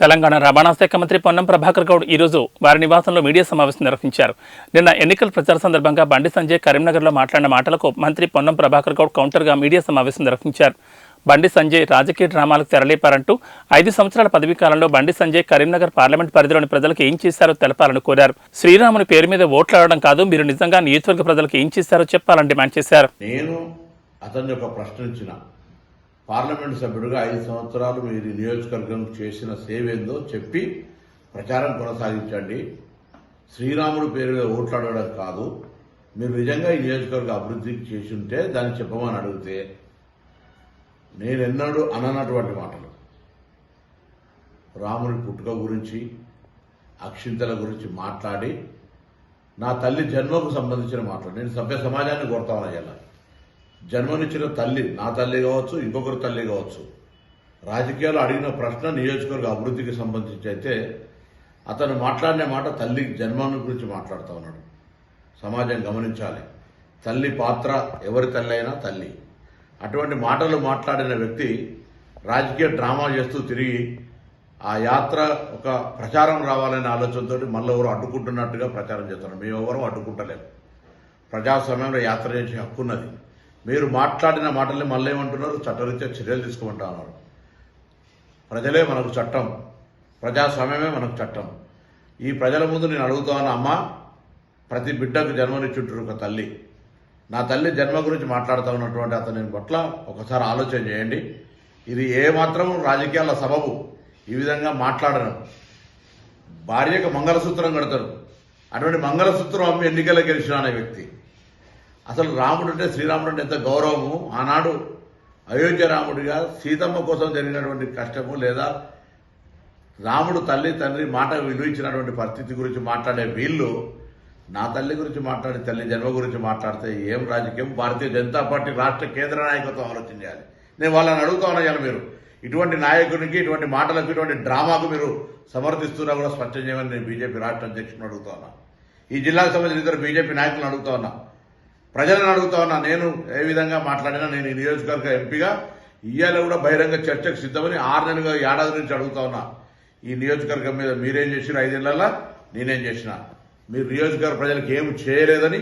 తెలంగాణ రవాణా శాఖ మంత్రి పొన్నం ప్రభాకర్ గౌడ్ ఈరోజు వారి నివాసంలో మీడియా సమావేశం నిర్వహించారు. నిన్న ఎన్నికల ప్రచార సందర్భంగా బండి సంజయ్ కరీంనగర్లో మాట్లాడిన మాటలకు మంత్రి పొన్నం ప్రభాకర్ గౌడ్ కౌంటర్గా మీడియా సమావేశం నిర్వహించారు. బండి సంజయ్ రాజకీయ డ్రామాలకు తెరలేపారంటూ ఐదు సంవత్సరాల పదవీ కాలంలో బండి సంజయ్ కరీంనగర్ పార్లమెంట్ పరిధిలోని ప్రజలకు ఏం చేశారో తెలపాలని కోరారు. శ్రీరాముని పేరు మీద ఓట్లాడడం కాదు మీరు నిజంగా నియోజకవర్గ ప్రజలకు ఏం చేశారో చెప్పాలని డిమాండ్ చేశారు. నేను అతన్ని ఒక ప్రశ్నించిన పార్లమెంట్ సభ్యుడిగా ఐదు సంవత్సరాలు మీరు నియోజకవర్గం చేసిన సేవేందో చెప్పి ప్రచారం కొనసాగించండి. శ్రీరాముడు పేరు మీద ఓట్లాడడం కాదు మీరు నిజంగా ఈ నియోజకవర్గ అభివృద్ధికి చేసి ఉంటే దాన్ని చెప్పమని అడిగితే నేను ఎన్నడూ అననటువంటి మాటలు. రాముని పుట్టుక గురించి అక్షింతల గురించి మాట్లాడి నా తల్లి జన్మకు సంబంధించిన మాటలు. నేను సభ్య సమాజాన్ని కోరుతాను ఇలా జన్మనిచ్చిన తల్లి నా తల్లి కావచ్చు ఇంకొకరి తల్లి కావచ్చు రాజకీయాలు అడిగిన ప్రశ్న నియోజకవర్గ అభివృద్ధికి సంబంధించి అయితే అతను మాట్లాడిన మాట తల్లి జన్మాన్ని గురించి మాట్లాడుతూ ఉన్నాడు. సమాజం గమనించాలి. తల్లి పాత్ర ఎవరి తల్లి అయినా తల్లి. అటువంటి మాటలు మాట్లాడిన వ్యక్తి రాజకీయ డ్రామా చేస్తూ తిరిగి ఆ యాత్ర ఒక ప్రచారం రావాలనే ఆలోచనతో మళ్ళీ ఎవరు అడ్డుకుంటున్నట్టుగా ప్రచారం చేస్తున్నారు. మేము ఎవరు అడ్డుకుంటలేము ప్రజాస్వామ్యంలో యాత్ర చేసే హక్కు ఉన్నది. మీరు మాట్లాడిన మాటల్ని మళ్ళీ ఏమంటున్నారు? చట్టరీత్యా చర్యలు తీసుకోమంటా ఉన్నారు. ప్రజలే మనకు చట్టం. ప్రజాస్వామ్యమే మనకు చట్టం. ఈ ప్రజల ముందు నేను అడుగుతాను అమ్మ ప్రతి బిడ్డకు జన్మనిచ్చుంటారు ఒక తల్లి. నా తల్లి జన్మ గురించి మాట్లాడుతూ ఉన్నటువంటి అతని పట్ల ఒకసారి ఆలోచన చేయండి. ఇది ఏ మాత్రం రాజకీయాల సబబు ఈ విధంగా మాట్లాడను భార్యకు మంగళసూత్రం కడతారు. అటువంటి మంగళసూత్రం అమ్మి ఎన్నికల గెలిచిన అనే వ్యక్తి. అసలు రాముడు అంటే శ్రీరాముడు అంటే ఎంత గౌరవము? ఆనాడు అయోధ్య రాముడిగా సీతమ్మ కోసం జరిగినటువంటి కష్టము లేదా రాముడు తల్లి తండ్రి మాట విలువించినటువంటి పరిస్థితి గురించి మాట్లాడే వీళ్ళు నా తల్లి గురించి మాట్లాడి తల్లి జన్మ గురించి మాట్లాడితే ఏం రాజకీయం? భారతీయ జనతా పార్టీ రాష్ట్ర కేంద్ర నాయకత్వం ఆలోచన చేయాలి. నేను వాళ్ళని అడుగుతా ఉన్నాను మీరు. ఇటువంటి నాయకునికి ఇటువంటి మాటలకు ఇటువంటి డ్రామాకు మీరు సమర్థిస్తున్నా కూడా స్పష్టం చేయమని నేను బీజేపీ రాష్ట్ర అధ్యక్షుని అడుగుతా ఉన్నా. ఈ జిల్లాకు సంబంధించిన ఇద్దరు బీజేపీ నాయకులను అడుగుతా ఉన్నా. ప్రజలను అడుగుతా ఉన్నా. నేను ఏ విధంగా మాట్లాడినా నేను ఈ నియోజకవర్గ ఎంపీగా ఇయ్యాల కూడా బహిరంగ చర్చకు సిద్ధమని ఆరు నెలలుగా ఏడాది నుంచి అడుగుతా ఉన్నా. ఈ నియోజకవర్గం మీద మీరేం చేసిన ఐదేళ్ళలో నేనేం చేసినా. మీరు నియోజకవర్గ ప్రజలకు ఏమి చేయలేదని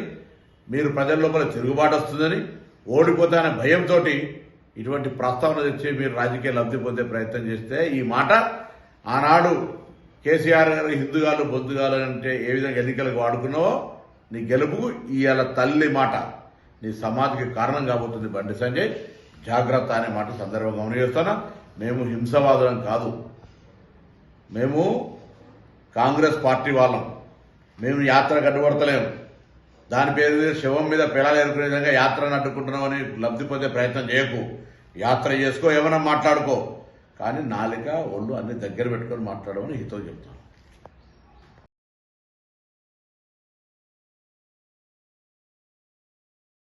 మీరు ప్రజల లోపల తిరుగుబాటు వస్తుందని ఓడిపోతానే భయంతో ఇటువంటి ప్రస్తావన తెచ్చి మీరు రాజకీయ లబ్ధి పొందే ప్రయత్నం చేస్తే ఈ మాట ఆనాడు కేసీఆర్ గారు హిందుగాలు బొద్దుగాలు అంటే ఏ విధంగా ఎన్నికలకు వాడుకున్నావో నీ గెలుపుకు ఇవాళ తల్లి మాట నీ సమాధికి కారణం కాబోతుంది బండి సంజయ్. జాగ్రత్త అనే మాట సందర్భంగా గమనిస్తున్నా. మేము హింసవాదులం కాదు. మేము కాంగ్రెస్ పార్టీ వాళ్ళం. మేము యాత్ర గడ్డుపడతలేము దాని పేరు మీద శవం మీద పిల్లలు ఎదుర్కొనే విధంగా యాత్రను అడ్డుకుంటున్నామని లబ్ధి పొందే ప్రయత్నం చేయకు. యాత్ర చేసుకో ఏమైనా మాట్లాడుకో. కానీ నాలిక ఒళ్ళు అన్ని దగ్గర పెట్టుకొని మాట్లాడమని హితో చెప్తాను.